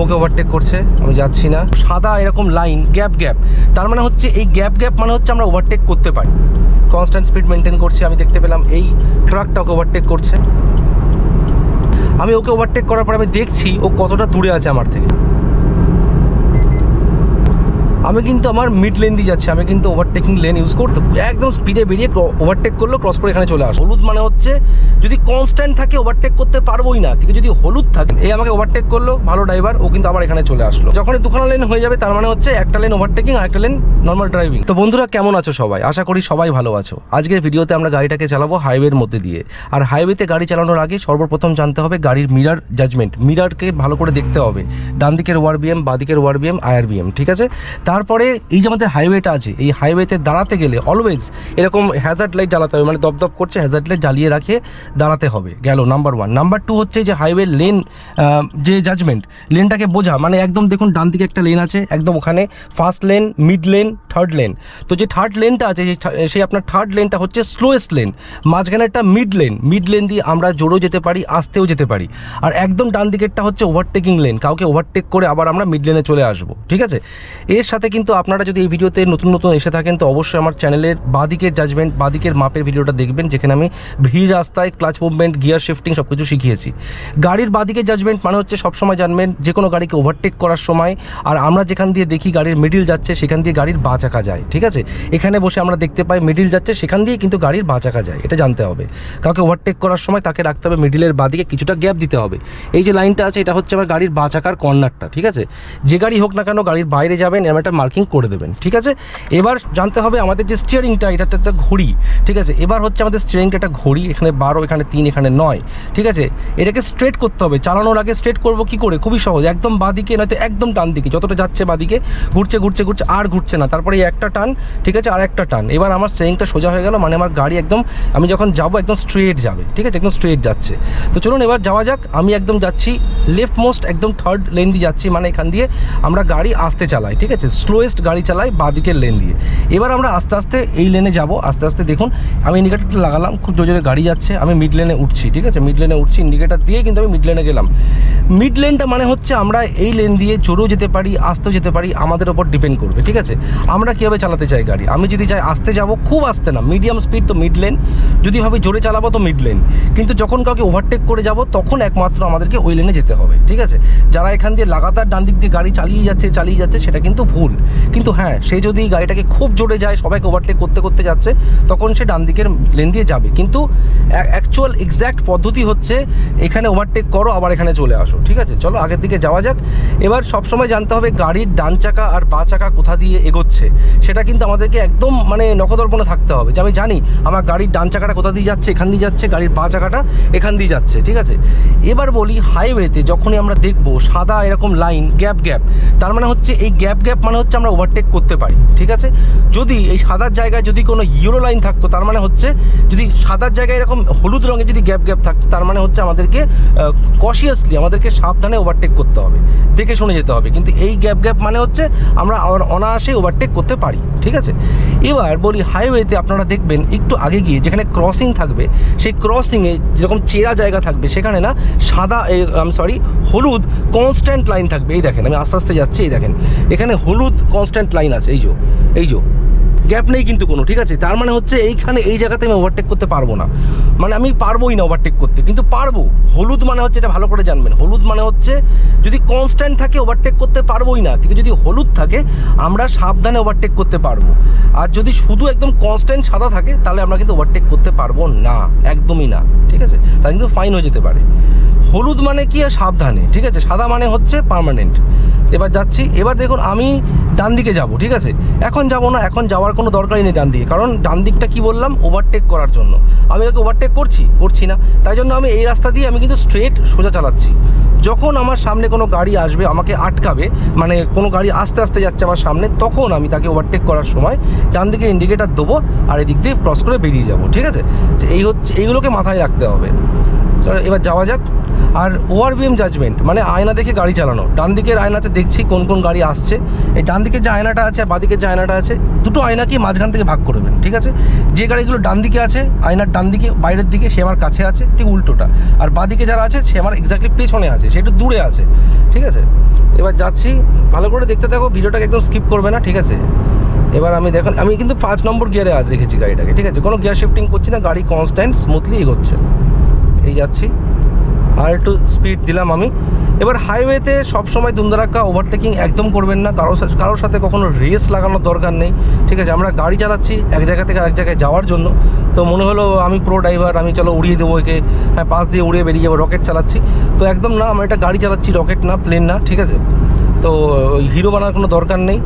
ওকে overtake করছে, আমি যাচ্ছি না। সাদা এরকম লাইন গ্যাপ গ্যাপ তার মানে হচ্ছে এই গ্যাপ গ্যাপ মানে হচ্ছে আমরা ওভারটেক করতে পারি। কনস্ট্যান্ট স্পিড মেনটেন করছি, আমি দেখতে পেলাম এই ট্রাকটা ওকে ওভারটেক করছে। আমি ওকে ওভারটেক করার পর আমি দেখছি ও কতটা দূরে আছে আমার থেকে। আমি কিন্তু আমার মিড লেন দিয়ে যাচ্ছি, আমি কিন্তু ওভারটেকিং লেন ইউজ করতে, একদম স্পিডে বেরিয়ে ওভারটেক করল ক্রস করে এখানে চলে আসো হলুদ মানে হচ্ছে যদি কনস্ট্যান্ট থাকে ওভারটেক করতে পারবোই না, কিন্তু যদি হলুদ থাকে এই আমাকে ওভারটেক করল, ভালো ড্রাইভার ও কিন্তু আবার এখানে চলে আসলো। যখনই দুখানা লেন হয়ে যাবে, তার মানে হচ্ছে একটা লেন ওভারটেকিং আর একটা লেন নর্মাল ড্রাইভিং তো বন্ধুরা, কেমন আছো সবাই? আশা করি সবাই ভালো আছো। আজকের ভিডিওতে আমরা গাড়িটাকে চালাবো হাইওয়ের মধ্যে দিয়ে। আর হাইওয়েতে গাড়ি চালানোর আগে সর্বপ্রথম জানতে হবে গাড়ির মিরার জাজমেন্ট মিরারকে ভালো করে দেখতে হবে। ডান দিকের ওয়ার বিএম বা দিকের আয়ার বিএম ঠিক আছে? তারপরে এই যে আমাদের হাইওয়েটা আছে, এই হাইওয়েতে দাঁড়াতে গেলে অলওয়েজ এরকম হ্যাজার্ড লাইট জ্বালাতে হবে মানে দপদপ করছে হ্যাজার্ড লাইট জ্বালিয়ে রাখে, দাঁড়াতে হবে, গেল নাম্বার ওয়ান নাম্বার টু হচ্ছে যে হাইওয়ে লেন যে জাজমেন্ট লেনটাকে বোঝা মানে একদম দেখুন ডান দিকে একটা লেন আছে, একদম ওখানে first lane mid lane third lane তো যে থার্ড লেনটা আছে, সেই আপনার থার্ড লেনটা হচ্ছে স্লোয়েস্ট লেন মাঝখানে একটা মিড লেন মিড লেন দিয়ে আমরা জোরেও যেতে পারি, আসতেও যেতে পারি। আর একদম ডান দিকেরটা হচ্ছে ওভারটেকিং লেন কাউকে ওভারটেক করে আবার আমরা মিড লেনে চলে আসব, ঠিক আছে? এর সাথে কিন্তু আপনারা যদি এই ভিডিওতে নতুন নতুন এসে থাকেন, তো অবশ্যই আমার চ্যানেলের বাদিকের জাজমেন্ট বাদিকের মাপের ভিডিওটা দেখবেন, যেখানে আমি ভিড় রাস্তায় ক্লাচ মুভমেন্ট গিয়ার শিফটিং সব কিছু শিখিয়েছি। গাড়ির বাদিকের জাজমেন্ট মানে হচ্ছে সবসময় জানবেন যে কোনো গাড়িকে ওভারটেক করার সময়, আর আমরা যেখান দিয়ে দেখি গাড়ির মিডিল যাচ্ছে, সেখান দিয়ে গাড়ির বা চাকা যায়, ঠিক আছে? এখানে বসে আমরা দেখতে পাই মিডিল যাচ্ছে, সেখান দিয়ে কিন্তু গাড়ির বা চাকা যায়, এটা জানতে হবে। কাউকে ওভারটেক করার সময় তাকে রাখতে হবে মিডিলের বাদিকে কিছুটা গ্যাপ দিতে হবে। এই যে লাইনটা আছে, এটা হচ্ছে আমার গাড়ির বা চাকার কর্নারটা ঠিক আছে? যে গাড়ি হোক না কেন, গাড়ির বাইরে যাবেন, এরম একটা মার্কিং করে দেবেন, ঠিক আছে? এবার জানতে হবে আমাদের যে স্টিয়ারিংটা এটা তো একটা ঘড়ি, ঠিক আছে? এবার হচ্ছে আমাদের স্টিয়ারিংটা একটা ঘড়ি, এখানে বারো, এখানে তিন, এখানে নয়, ঠিক আছে? এটাকে স্ট্রেট করতে হবে, চালানোর আগে স্ট্রেট করব কি করে? খুবই সহজ, একদম বাদিকে নয়তো একদম ডান দিকে, যতটা যাচ্ছে বাদিকে ঘুরছে ঘুরছে ঘুরছে, আর ঘুরছে না, তারপরে এই একটা টান, ঠিক আছে? আর একটা টান। এবার আমার স্ট্রেরিংটা সোজা হয়ে গেল মানে আমার গাড়ি একদম, আমি যখন যাব একদম স্ট্রেট যাবে, ঠিক আছে? একদম স্ট্রেট যাচ্ছে। তো চলুন এবার যাওয়া যাক, আমি একদম যাচ্ছি লেফট মোস্ট একদম থার্ড লেন দিয়ে যাচ্ছি মানে এখান দিয়ে আমরা গাড়ি আসতে চালাই, ঠিক আছে? স্লোয়েস্ট গাড়ি চালাই বাদিকের লেন দিয়ে। এবার আমরা আস্তে আস্তে এই লেনে যাব, আস্তে আস্তে দেখুন, আমি ইন্ডিকেটারটা লাগালাম, খুব জোরে জোরে গাড়ি যাচ্ছে, আমি মিড লেনে উঠছি, ঠিক আছে? মিড লেনে উঠছি ইন্ডিকেটার দিয়ে কিন্তু আমি মিড লেনে গেলাম। মিড লেনটা মানে হচ্ছে আমরা এই লেন দিয়ে জোরেও যেতে পারি, আসতেও যেতে পারি, আমাদের ওপর ডিপেন্ড করবে, ঠিক আছে? আমরা কীভাবে চালাতে চাই গাড়ি? আমি যদি চাই আসতে যাব, খুব আসতে না মিডিয়াম স্পিড তো মিড লেন যদি ভাবি জোরে চালাবো তো মিড লেন কিন্তু যখন কাউকে ওভারটেক করে যাব, তখন একমাত্র আমাদেরকে ওই লেনে যেতে হবে, ঠিক আছে? যারা এখান দিয়ে লাগাতার ডান দিক দিয়ে গাড়ি চালিয়ে যাচ্ছে চালিয়ে যাচ্ছে, সেটা কিন্তু ভুল। কিন্তু হ্যাঁ সে যদি গাড়িটাকে খুব জোরে যায়, সবাইকে ওভারটেক করতে করতে যাচ্ছে, তখন সে ডান দিকের লেন দিয়ে যাবে। কিন্তু অ্যাকচুয়াল এক্স্যাক্ট পদ্ধতি হচ্ছে, এখানে ওভারটেক করো, আবার এখানে চলে আসো, ঠিক আছে? চলো আগের দিকে যাওয়া যাক। এবার সবসময় জানতে হবে গাড়ির ডান চাকা আর বা চাকা কোথা দিয়ে এগোচ্ছে। সেটা কিন্তু আমাদেরকে একদম মানে নখদর্পণে থাকতে হবে। যে আমি জানি আমার গাড়ির ডান চাকাটা কোথা দিয়ে যাচ্ছে, এখান দিয়ে যাচ্ছে, গাড়ির বা চাকাটা এখান দিয়ে যাচ্ছে, ঠিক আছে? এবার বলি হাইওয়েতে যখনই আমরা দেখব সাদা এরকম লাইন গ্যাপ গ্যাপ তার মানে হচ্ছে এই গ্যাপ গ্যাপ মানে হচ্ছে আমরা ওভারটেক করতে পারি, ঠিক আছে? যদি এই সাদার জায়গায় যদি কোনো ইউরো লাইন থাকতো, তার মানে হচ্ছে যদি সাদার জায়গায় এরকম হলুদ রঙে যদি গ্যাপ গ্যাপ থাকতো, তার মানে হচ্ছে আমাদেরকে কশিয়াসলি আমাদেরকে সাবধানে ওভারটেক করতে হবে, দেখে শুনে যেতে হবে। কিন্তু এই গ্যাপ গ্যাপ মানে হচ্ছে আমরা অন- অনায়াসে ওভারটেক করতে পারি, ঠিক আছে? এবার বলি হাইওয়েতে আপনারা দেখবেন একটু আগে গিয়ে যেখানে ক্রসিং থাকবে, সেই ক্রসিংয়ে যেরকম চেরা জায়গা থাকবে, সেখানে না সাদা সরি হলুদ কনস্ট্যান্ট লাইন থাকবে। এই দেখেন, আমি আস্তে আস্তে যাচ্ছি, এই দেখেন। এখানে হলুদ কনস্ট্যান্ট লাইন আছে, এই যো এই যো। গ্যাপ নেই কিন্তু কোনো, ঠিক আছে? তার মানে হচ্ছে এইখানে এই জায়গাতে আমি ওভারটেক করতে পারব না। মানে আমি পারবোই না ওভারটেক করতে, কিন্তু পারব। হলুদ মানে হচ্ছে এটা ভালো করে জানবেন। হলুদ মানে হচ্ছে যদি কনস্ট্যান্ট থাকে ওভারটেক করতে পারবোই না, কিন্তু যদি হলুদ থাকে, আমরা সাবধানে ওভারটেক করতে পারব। আর যদি শুধু একদম কনস্ট্যান্ট সাদা থাকে, তাহলে আমরা কিন্তু ওভারটেক করতে পারব না, একদমই না, ঠিক আছে? তার কিন্তু ফাইন হয়ে যেতে পারে। হলুদ মানে কি? আর সাবধানে, ঠিক আছে? সাদা মানে হচ্ছে পার্মানেন্ট এবার যাচ্ছি, এবার দেখুন আমি ডান দিকে যাব, ঠিক আছে? এখন যাব না, এখন যাওয়ার কোনো দরকারই নেই ডান দিকে, কারণ ডান দিকটা কি বললাম? ওভারটেক করার জন্য। আমি ওকে ওভারটেক করছি করছি না। তাই জন্য আমি এই রাস্তা দিয়ে আমি কিন্তু স্ট্রেট সোজা চালাচ্ছি। যখন আমার সামনে কোনো গাড়ি আসবে, আমাকে আটকাবে মানে কোনো গাড়ি আস্তে আস্তে যাচ্ছে আমার সামনে, তখন আমি তাকে ওভারটেক করার সময় ডান দিকে ইন্ডিকেটার দেবো আর এদিক দিয়ে ক্রস করে বেরিয়ে যাব, ঠিক আছে? এই হচ্ছে, এইগুলোকে মাথায় রাখতে হবে। এবার যাওয়া যাক। আর ওআরবিএম জাজমেন্ট মানে আয়না দেখে গাড়ি চালানো। ডান দিকের আয়নাতে দেখছি কোন কোন গাড়ি আসছে। এই ডান দিকের যে আয়নাটা আছে আর বাদিকের যে আয়নাটা আছে, দুটো আয়নাকে মাঝখান থেকে ভাগ করবেন ঠিক আছে? যে গাড়িগুলো ডান দিকে আছে, আয়নার ডান দিকে, বাইরের দিকে, সে আমার কাছে আছে, ঠিক উল্টোটা। আর বাদিকে যারা আছে, সে আমার এক্স্যাক্টলি পেছনে আছে, সে একটু দূরে আছে, ঠিক আছে? এবার যাচ্ছি, ভালো করে দেখতে থাকো, ভিডিওটাকে একদম স্কিপ করবে না, ঠিক আছে? এবার আমি দেখুন আমি কিন্তু পাঁচ নম্বর গিয়ারে রেখেছি গাড়িটাকে, ঠিক আছে? কোনো গিয়ার শিফটিং করছি না, গাড়ি কনস্ট্যান্ট স্মুথলি এগোচ্ছে। এই যাচ্ছি। আর একটু স্পিড দিলাম আমি। এবার হাইওয়েতে সবসময় দুমদারাক্কা ওভারটেকিং একদম করবেন না। সাথে কারোর সাথে কখনো রেস লাগানোর দরকার নেই। ঠিক আছে, আমরা গাড়ি চালাচ্ছি এক জায়গা থেকে আরেক জায়গায় যাওয়ার জন্য। তো মনে হলো আমি প্রো ড্রাইভার আমি চলো উড়িয়ে দেবো একে। হ্যাঁ পাশ দিয়ে উড়িয়ে বেরিয়ে যাব রকেট চালাচ্ছি। তো একদম না আমরা একটা গাড়ি চালাচ্ছি রকেট না প্লেন না, ঠিক আছে? তো হিরো বানার কোনো দরকার নেই।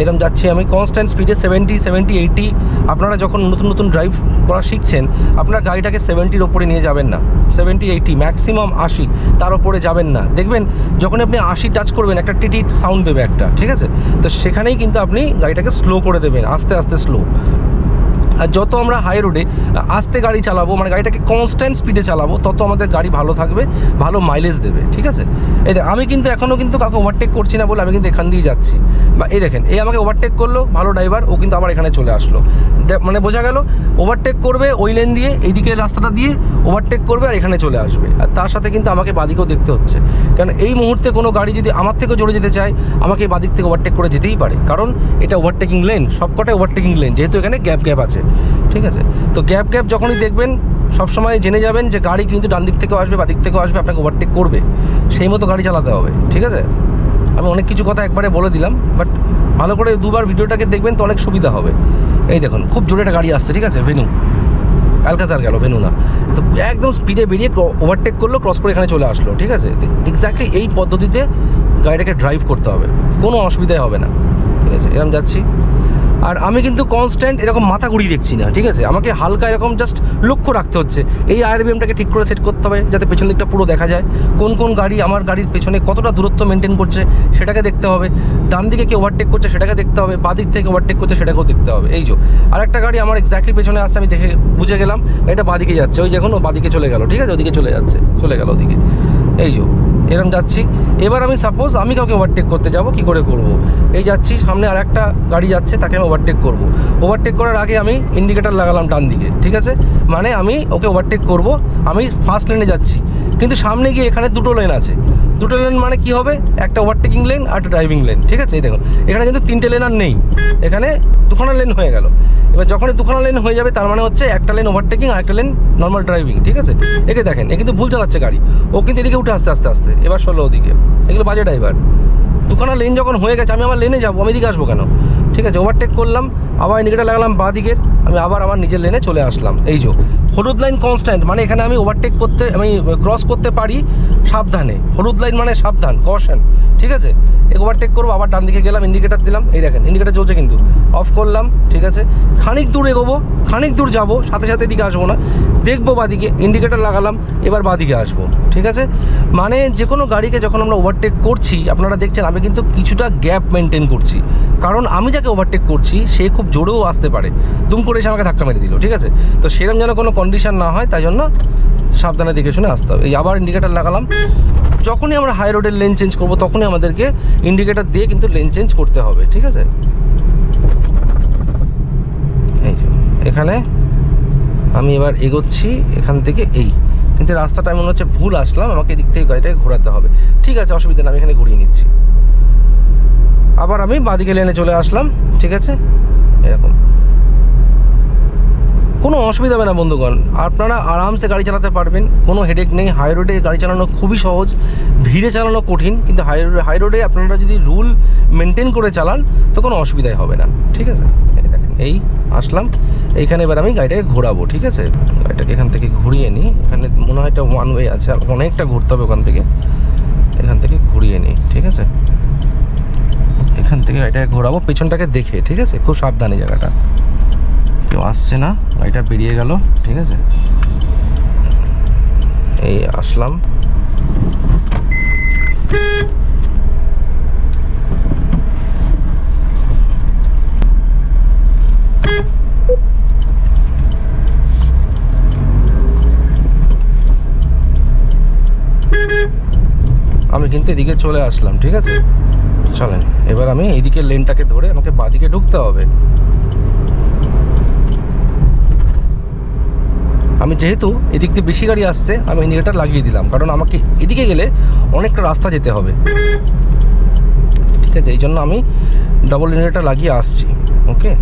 এরকম যাচ্ছি আমি কনস্ট্যান্ট স্পিডে সেভেন্টি সেভেন্টি এইটি আপনারা যখন নতুন নতুন ড্রাইভ করা শিখছেন, আপনার গাড়িটাকে সেভেন্টির ওপরে নিয়ে যাবেন না। সেভেন্টি এইটি ম্যাক্সিমাম আশি। তার ওপরে যাবেন না। দেখবেন, যখন আপনি আশি টাচ করবেন, একটা টিটি সাউন্ড দেবে একটা, ঠিক আছে? তো সেখানেই কিন্তু আপনি গাড়িটাকে স্লো করে দেবেন, আস্তে আস্তে স্লো যত আমরা হাই রোডে আস্তে গাড়ি চালাবো মানে গাড়িটাকে কনস্ট্যান্ট স্পিডে চালাবো, তত আমাদের গাড়ি ভালো থাকবে, ভালো মাইলেজ দেবে, ঠিক আছে? এই দেখ, আমি কিন্তু এখনও কিন্তু কাউকে ওভারটেক করছি না বলে আমি কিন্তু এখান দিয়ে যাচ্ছি। বা এই দেখেন, এই আমাকে ওভারটেক করল, ভালো ড্রাইভার ও কিন্তু আবার এখানে চলে আসলো। মানে বোঝা গেল ওভারটেক করবে ওই লেন দিয়ে, এইদিকে রাস্তাটা দিয়ে ওভারটেক করবে আর এখানে চলে আসবে। আর তার সাথে কিন্তু আমাকে বাদিকেও দেখতে হচ্ছে। কারণ এই মুহূর্তে কোনো গাড়ি যদি আমার থেকেও জড়ে যেতে চায়, আমাকে এই বাদিক থেকে ওভারটেক করে যেতেই পারে। কারণ এটা ওভারটেকিং লেন সবকটাই ওভারটেকিং লেন যেহেতু এখানে গ্যাপ গ্যাপ আছে। ঠিক আছে? তো গ্যাপ গ্যাপ যখনই দেখবেন সবসময় জেনে যাবেন যে গাড়ি কিন্তু ডান দিক থেকেও আসবে, বা দিক থেকেও আসবে, আপনাকে ওভারটেক করবে। সেই মতো গাড়ি চালাতে হবে, ঠিক আছে? আমি অনেক কিছু কথা একবারে বলে দিলাম বাট ভালো করে দুবার ভিডিওটাকে দেখবেন তো অনেক সুবিধা হবে। এই দেখুন, খুব জোরে একটা গাড়ি আসছে, ঠিক আছে? ভেনু অ্যালকাজার গেল ভেনু না। তো একদম স্পিডে বেরিয়ে ওভারটেক করল ক্রস করে এখানে চলে আসলো, ঠিক আছে? এক্স্যাক্টলি এই পদ্ধতিতে গাড়িটাকে ড্রাইভ করতে হবে। কোনো অসুবিধাই হবে না, ঠিক আছে? এরকম যাচ্ছি। আর আমি কিন্তু কনস্ট্যান্ট এরকম মাথা ঘুরিয়ে দেখছি না, ঠিক আছে? আমাকে হালকা এরকম জাস্ট লক্ষ্য রাখতে হচ্ছে। এই আরবিএমটাকে ঠিক করে সেট করতে হবে, যাতে পেছন দিকটা পুরো দেখা যায়। কোন কোন গাড়ি আমার গাড়ির পেছনে কতটা দূরত্ব মেনটেন করছে, সেটাকে দেখতে হবে। ডান দিকে কে ওভারটেক করছে, সেটাকে দেখতে হবে। বা দিক থেকে ওভারটেক করছে, সেটাকেও দেখতে হবে। এই যে আর একটা গাড়ি আমার এক্স্যাক্টলি পেছনে আসছে, আমি দেখে বুঝে গেলাম, এটা বাদিকে যাচ্ছে। ওই যখন ও বাদিকে চলে গেল, ঠিক আছে? ওদিকে চলে যাচ্ছে, চলে গেল ওদিকে। এই যে এরকম যাচ্ছি। এবার আমি সাপোজ আমি কাউকে ওভারটেক করতে যাব, কি করে করব? এই যাচ্ছি, সামনে আর একটা গাড়ি যাচ্ছে, তাকে আমি ওভারটেক করব। ওভারটেক করার আগে আমি ইন্ডিকেটার লাগালাম ডান দিকে, ঠিক আছে? মানে আমি ওকে ওভারটেক করব, আমি ফার্স্ট লেনে যাচ্ছি। কিন্তু সামনে গিয়ে এখানে দুটো লেন আছে। দুটো লেন মানে কি হবে? একটা ওভারটেকিং লেন আর একটা ড্রাইভিং লেন ঠিক আছে? এই দেখুন এখানে কিন্তু তিনটে লেন আর নেই। এখানে দুখানা লেন হয়ে গেল। এবার যখনই দুখানা লেন হয়ে যাবে, তার মানে হচ্ছে একটা লেন ওভারটেকিং আর একটা লেন নর্মাল ড্রাইভিং ঠিক আছে? একে দেখেন, এ কিন্তু ভুল চালাচ্ছে গাড়ি। ও কিন্তু এদিকে উঠে আসতে আস্তে আস্তে। এবার ষোলো ওদিকে। এগুলো বাজে ড্রাইভার দুখানা লেন যখন হয়ে গেছে, আমি আমার লেনে যাব, আমি এদিকে আসব কেন? ঠিক আছে ওভারটেক করলাম, আবার ইন্ডিকেটার লাগালাম বাঁ দিকের আমি আবার আমার নিজের লেনে চলে আসলাম। এই যে, হলুদ লাইন কনস্ট্যান্ট মানে এখানে আমি ওভারটেক করতে, আমি ক্রস করতে পারি, সাবধানে। হলুদ লাইন মানে সাবধান কশন ঠিক আছে? ওভারটেক করব, আবার ডান দিকে গেলাম ইন্ডিকেটার দিলাম। এই দেখেন ইন্ডিকেটার চলছে কিন্তু। অফ করলাম, ঠিক আছে? খানিক দূর এগোবো, খানিক দূর যাব, সাথে সাথে এদিকে আসব না। দেখব বাদিকে ইন্ডিকেটার লাগালাম, এবার বাদিকে আসব, ঠিক আছে? মানে যে কোনো গাড়িকে যখন আমরা ওভারটেক করছি, আপনারা দেখছেন, আমি কিন্তু কিছুটা গ্যাপ মেনটেন করছি। কারণ আমি যাকে ওভারটেক করছি, সে খুব জোরেও আসতে পারে। দুম করে এসে আমাকে ধাক্কা মেরে দিল, ঠিক আছে? তো সেরকম যেন কোনো কন্ডিশন না হয়, তাই জন্য সাবধানে দেখে শুনে আসতে হবে। এই আবার ইন্ডিকেটার লাগালাম। যখনই আমরা হাই রোডের লেন চেঞ্জ করব, তখনই আমাদেরকে ইন্ডিকেটার দিয়ে কিন্তু লেন চেঞ্জ করতে হবে, ঠিক আছে? এই এখানে আমি এবার এগোচ্ছি, এখান থেকে এই। কিন্তু রাস্তাটা আমি মনে হচ্ছে ভুল আসলাম, আমাকে এদিক থেকে গাড়িটাকে ঘোরাতে হবে। ঠিক আছে, অসুবিধা নেই, আমি এখানে ঘুরিয়ে নিচ্ছি। আবার আমি বাদিকে লেনে চলে আসলাম, ঠিক আছে? এরকম। কোনো অসুবিধা হবে না, বন্ধুগণ। আপনারা আরামসে গাড়ি চালাতে পারবেন, কোনো হেডেক নেই। হাই রোডে গাড়ি চালানো খুবই সহজ, ভিড়ে চালানো কঠিন, কিন্তু হাই রোডে হাই রোডে আপনারা যদি রুল মেনটেন করে চালান, তো কোনো অসুবিধাই হবে না। ঠিক আছে? এই আসলাম। এইখানে এবার আমি গাড়িটাকে ঘোরাবো, ঠিক আছে? গাড়িটাকে এখান থেকে ঘুরিয়ে নিই। এখানে মনে হয় একটা ওয়ান ওয়ে আছে, আর অনেকটা ঘুরতে হবে ওখান থেকে। এখান থেকে ঘুরিয়ে নিই, ঠিক আছে? এখান থেকে গাড়িটাকে ঘোরাবো, পেছনটাকে দেখে, ঠিক আছে? খুব সাবধানে জায়গাটা। কেউ আসছে না, গাড়িটা বেরিয়ে গেল, ঠিক আছে? এই আসলাম। আমি কিন্তু এদিকে চলে আসলাম, ঠিক আছে? চলেন, এবার আমি এইদিকে লেনটাকে ধরে আমাকে বাদিকে ঢুকতে হবে। আমি যেহেতু এদিক দিয়ে বেশি গাড়ি আসছে, আমি ইন্ডিকেটার লাগিয়ে দিলাম। কারণ আমাকে এদিকে গেলে অনেকটা রাস্তা যেতে হবে। ঠিক আছে, এই জন্য আমি ডবল ইন্ডিকেটার লাগিয়ে আসছি ওকে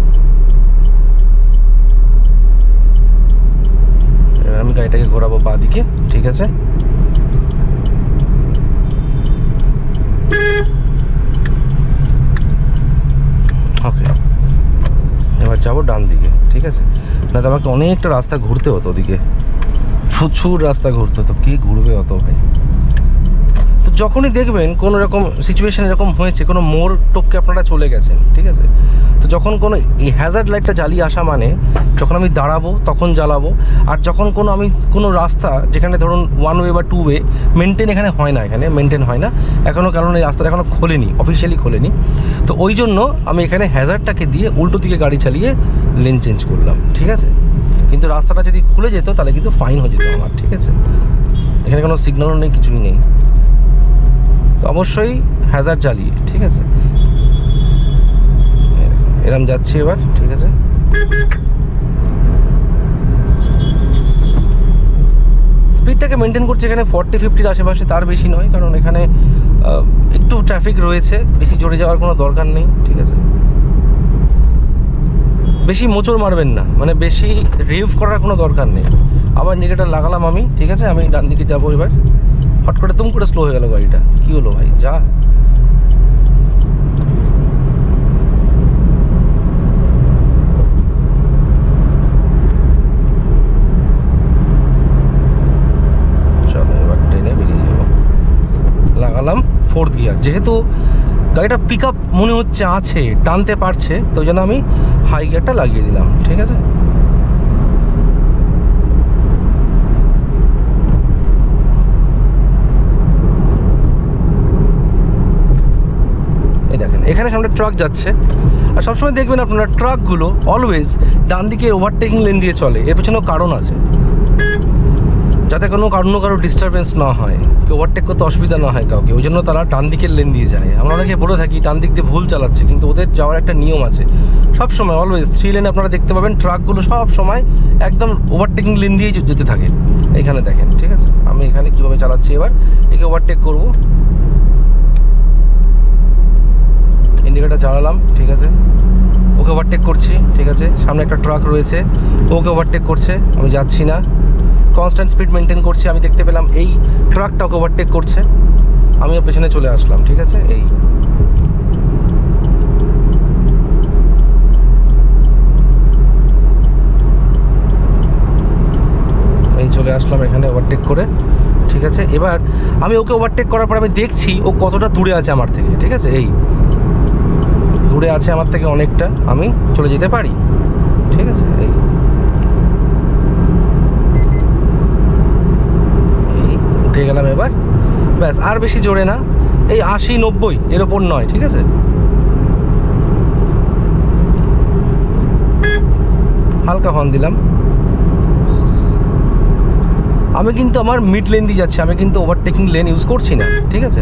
এবার আমি গাড়িটাকে ঘোরাবো বাঁ দিকে ঠিক আছে? ওকে এবার যাব ডান দিকে ঠিক আছে? না, তো আমাকে অনেকটা রাস্তা ঘুরতে হতো ওদিকে। প্রচুর রাস্তা ঘুরতে হতো, কে ঘুরবে অত ভাই? তো যখনই দেখবেন কোনো রকম সিচুয়েশন এরকম হয়েছে, কোনো মোড় টপকে আপনারা চলে গেছেন, ঠিক আছে? তো যখন কোনো এই হ্যাজার্ড লাইটটা জ্বালিয়ে আসা মানে যখন আমি দাঁড়াবো, তখন জ্বালাবো। আর যখন কোনো আমি কোনো রাস্তা যেখানে ধরুন ওয়ান ওয়ে বা টু ওয়ে মেনটেন এখানে হয় না, এখানে মেনটেন হয় না। এখনও কারণ এই রাস্তাটা এখনও খোলেনি অফিসিয়ালি খোলেনি। তো ওই জন্য আমি এখানে হ্যাজার্ডটাকে দিয়ে উল্টো দিকে গাড়ি চালিয়ে লেন চেঞ্জ করলাম, ঠিক আছে? কিন্তু রাস্তাটা যদি খুলে যেত, তাহলে কিন্তু ফাইন হয়ে যেত আমার, ঠিক আছে? এখানে কোনো সিগন্যালও নেই, কিছুই নেই। তো অবশ্যই হ্যাজার্ড জ্বালিয়ে, ঠিক আছে? এরম যাচ্ছি এবার, ঠিক আছে? স্পিডটাকে মেনটেন করছে এখানে ফর্টি ফিফটির আশেপাশে, তার বেশি নয়, কারণ এখানে একটু ট্রাফিক রয়েছে, বেশি জোরে যাওয়ার কোনো দরকার নেই, ঠিক আছে? বেশি মোচড় মারবেন না মানে বেশি রেভ করার কোনো দরকার নেই। আবার নিগেটার লাগালাম আমি, ঠিক আছে? আমি ডান দিকে যাব এবার। হট করে তুম করে স্লো হয়ে গেল গাড়িটা। কী হলো ভাই? যা চলো এবার ট্রেনে বেরিয়ে যাব লাগালাম ফোর্থ গিয়ার। যেহেতু গাড়িটা পিক আপ মনে হচ্ছে আছে, টানতে পারছে, তো জন্য আমি হাই গিয়ারটা লাগিয়ে দিলাম, ঠিক আছে? এখানে সামনে ট্রাক যাচ্ছে। আর সবসময় দেখবেন আপনারা ট্রাকগুলো অলওয়েজ ডান দিকে ওভারটেকিং লেন দিয়ে চলে, এর পেছনেও কারণ আছে। যাতে কোনো কারণ কারও ডিস্টারবেন্স না হয়, কেউ ওভারটেক করতে অসুবিধা না হয় কাউকে, ওই জন্য তারা ডান দিকের লেন দিয়ে যায়। আমরা অনেকে বলে থাকি, ডান দিক দিয়ে ভুল চালাচ্ছে, কিন্তু ওদের যাওয়ার একটা নিয়ম আছে। সব সময় অলওয়েজ থ্রি লেনে আপনারা দেখতে পাবেন ট্রাকগুলো সব সময় একদম ওভারটেকিং লেন দিয়েই যেতে থাকে। এখানে দেখেন, ঠিক আছে? আমি এখানে কীভাবে চালাচ্ছি এবার? একে ওভারটেক করব। ইন্ডিকেটার চালালাম, ঠিক আছে? ওকে ওভারটেক করছি, ঠিক আছে? সামনে একটা ট্রাক রয়েছে ওকে ওভারটেক করছে, আমি যাচ্ছি না। কনস্ট্যান্ট স্পিড মেনটেন করছি, আমি দেখতে পেলাম এই ট্রাকটা ওভারটেক করছে। আমিও পেছনে চলে আসলাম, ঠিক আছে? এই। এই চলে আসলাম এখানে ওভারটেক করে, ঠিক আছে? এবার আমি ওকে ওভারটেক করার পর আমি দেখছি ও কতটা দূরে আছে আমার থেকে, ঠিক আছে? এই। দূরে আছে আমার থেকে অনেকটা, আমি চলে যেতে পারি, ঠিক আছে? এই। উঠে গেলাম এবার। ব্যাস, আর বেশি জোরে না। এই আশি নব্বই, এর ওপর নয়, ঠিক আছে? হালকা হর্ন দিলাম। আমি কিন্তু আমার মিড লেন দিয়ে যাচ্ছি, আমি কিন্তু ওভারটেকিং লেন ইউজ করছি না, ঠিক আছে?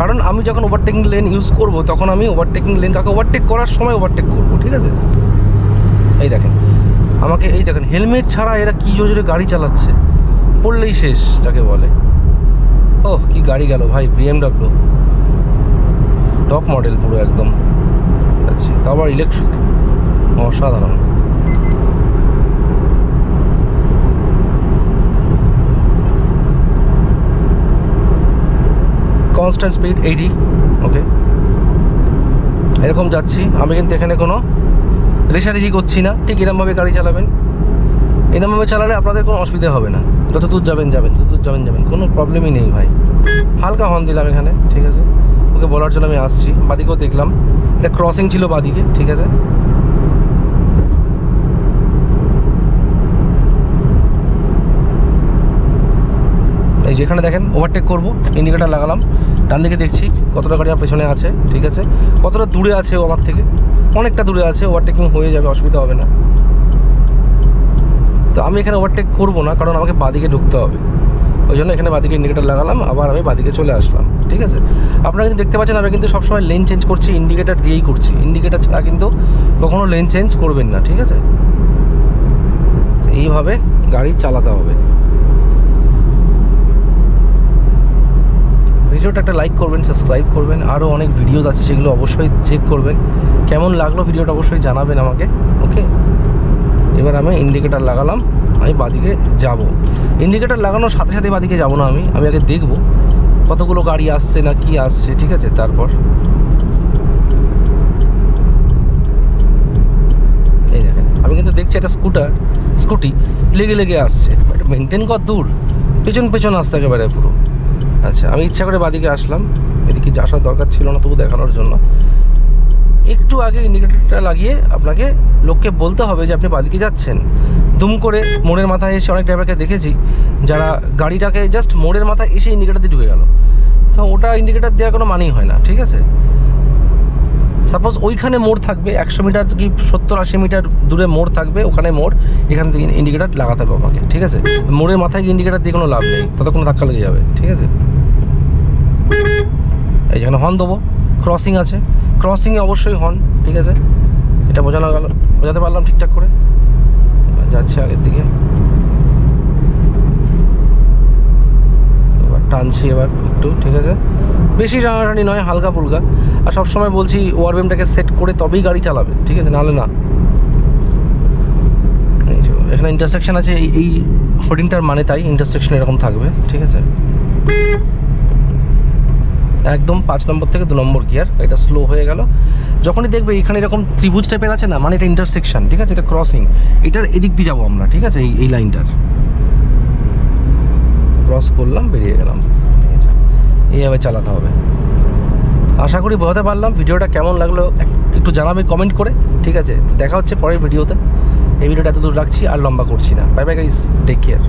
কারণ আমি যখন ওভারটেকিং লেন ইউজ করব, তখন আমি ওভারটেকিং লেন কাকে ওভারটেক করার সময় ওভারটেক করব, ঠিক আছে? এই দেখেন, আমাকে এই দেখেন হেলমেট ছাড়া এরা কী জোরে জোরে গাড়ি চালাচ্ছে? পড়লেই শেষ, যাকে বলে। ও কি গাড়ি গেল ভাই বিএমডাব্লিউ টপ মডেল পুরো একদম। আচ্ছা তা আবার ইলেকট্রিক অসাধারণ। কনস্ট্যান্ট স্পিড এইটি ওকে এরকম যাচ্ছি, আমি কিন্তু এখানে কোনো রেশারেশি করছি না। ঠিক এরমভাবে গাড়ি চালাবেন। এরমভাবে চালালে আপনাদের কোনো অসুবিধা হবে না। যত দূর যাবেন যাবেন যত দূর যাবেন যাবেন। কোনো প্রবলেমই নেই ভাই। হালকা হর্ন দিলাম এখানে, ঠিক আছে? ওকে বলার জন্য আমি আসছি। বাদিকেও দেখলাম। এটা ক্রসিং ছিল বাদিকে, ঠিক আছে? এই যেখানে দেখেন ওভারটেক করব ইন্ডিকেটার লাগালাম। ডান দিকে দেখছি কতটা গাড়ি আমার পেছনে আছে, ঠিক আছে? কতটা দূরে আছে ও আমার থেকে? অনেকটা দূরে আছে ওভারটেকিং হয়ে যাবে, অসুবিধা হবে না। তো আমি এখানে ওভারটেক করব না, কারণ আমাকে বাদিকে ঢুকতে হবে। ওই জন্য এখানে বাদিকে ইন্ডিকেটার লাগালাম, আবার আমি বাদিকে চলে আসলাম, ঠিক আছে? আপনারা কিন্তু দেখতে পাচ্ছেন আমি কিন্তু সবসময় লেন চেঞ্জ করছি ইন্ডিকেটার দিয়েই করছি। ইন্ডিকেটার ছাড়া কিন্তু কখনো লেন চেঞ্জ করবেন না, ঠিক আছে? এইভাবে গাড়ি চালাতে হবে। ভিডিওটা একটা লাইক করবেন সাবস্ক্রাইব করবেন, আরও অনেক ভিডিওস আছে, সেগুলো অবশ্যই চেক করবেন। কেমন লাগল ভিডিওটা অবশ্যই জানাবেন আমাকে ওকে এবার আমি ইন্ডিকেটার লাগালাম, আমি বাদিকে যাব। ইন্ডিকেটার লাগানোর সাথে সাথে বাদিকে যাব না আমি আমি আগে দেখব কতগুলো গাড়ি আসছে না কি আসছে, ঠিক আছে? তারপর এই দেখেন, আমি কিন্তু দেখছি একটা স্কুটার স্কুটি লেগে লেগে আসছে এটা মেনটেন কর দূর, পেছন পেছন আসতে একেবারে পুরো। আচ্ছা আমি ইচ্ছা করে বাদিকে আসলাম, এদিকে আসার দরকার ছিল না তবু দেখানোর জন্য। একটু আগে ইন্ডিকেটরটা লাগিয়ে আপনাকে লোককে বলতে হবে যে আপনি বাদিকে যাচ্ছেন। দুম করে মোড়ের মাথায় এসে অনেক ড্রাইভারকে দেখেছি, যারা গাড়িটাকে জাস্ট মোড়ের মাথায় এসে ইন্ডিকেটার দিয়ে ঢুকে গেল। তো ওটা ইন্ডিকেটার দেওয়ার কোনো মানেই হয় না, ঠিক আছে? সাপোজ ওইখানে মোড় থাকবে, একশো মিটার কি সত্তর আশি মিটার দূরে মোড় থাকবে, ওখানে মোড়, এখান থেকে ইন্ডিকেটার লাগাতে হবে আমাকে ঠিক আছে? মোড়ের মাথায় ইন্ডিকেটার দিয়ে কোনো লাভ নেই, ততক্ষণ ধাক্কা লেগে যাবে, ঠিক আছে? এই যেখানে হর্ন দেবো ক্রসিং আছে। ক্রসিংয়ে অবশ্যই হন, ঠিক আছে? এটা বোঝানো গেল, বোঝাতে পারলাম ঠিকঠাক করে? যাচ্ছে আগের দিকে। এবার টানছি এবার একটু, ঠিক আছে? বেশি টানাটানি নয়, হালকা ফুলকা আর সবসময় বলছি ওয়ারবেমটাকে সেট করে তবেই গাড়ি চালাবে, ঠিক আছে? নাহলে না। এখানে ইন্টারসেকশন আছে, এই এই হোর্ডিংটার মানে তাই ইন্টারসেকশন এরকম থাকবে, ঠিক আছে? একদম পাঁচ নম্বর থেকে দু নম্বর গিয়ার, এটা স্লো হয়ে গেল। যখনই দেখবে এখানে এরকম ত্রিভুজ টাইপের আছে না মানে এটা ইন্টারসেকশন ঠিক আছে? এটা ক্রসিং এটার এদিক দিয়ে যাব আমরা, ঠিক আছে? এই এই লাইনটার ক্রস করলাম, বেরিয়ে গেলাম। এইভাবে চালাতে হবে। আশা করি বোঝাতে পারলাম, ভিডিওটা কেমন লাগল একটু জানাবে কমেন্ট করে, ঠিক আছে? দেখা হচ্ছে পরের ভিডিওতে। এই ভিডিওটা এত দূর রাখছি, আর লম্বা করছি না। Bye bye guys take care